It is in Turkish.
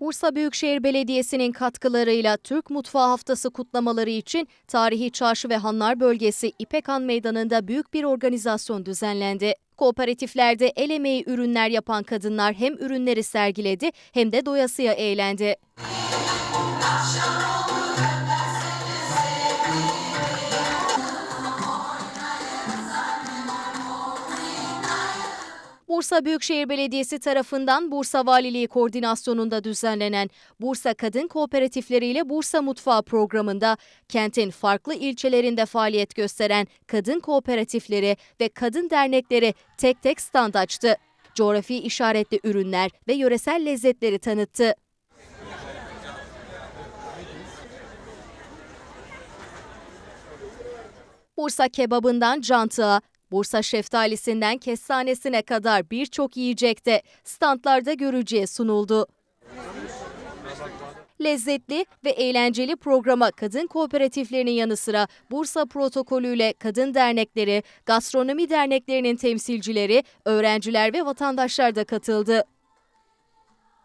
Bursa Büyükşehir Belediyesi'nin katkılarıyla Türk Mutfağı Haftası kutlamaları için Tarihi Çarşı ve Hanlar Bölgesi İpekhan Meydanı'nda büyük bir organizasyon düzenlendi. Kooperatiflerde el emeği ürünler yapan kadınlar hem ürünleri sergiledi hem de doyasıya eğlendi. Bursa Büyükşehir Belediyesi tarafından Bursa Valiliği koordinasyonunda düzenlenen Bursa Kadın Kooperatifleri ile Bursa Mutfağı programında kentin farklı ilçelerinde faaliyet gösteren kadın kooperatifleri ve kadın dernekleri tek tek stand açtı. Coğrafi işaretli ürünler ve yöresel lezzetleri tanıttı. Bursa kebabından cantığa, Bursa şeftalisinden kestanesine kadar birçok yiyecekte standlarda görücüye sunuldu. Lezzetli ve eğlenceli programa kadın kooperatiflerinin yanı sıra Bursa protokolüyle kadın dernekleri, gastronomi derneklerinin temsilcileri, öğrenciler ve vatandaşlar da katıldı.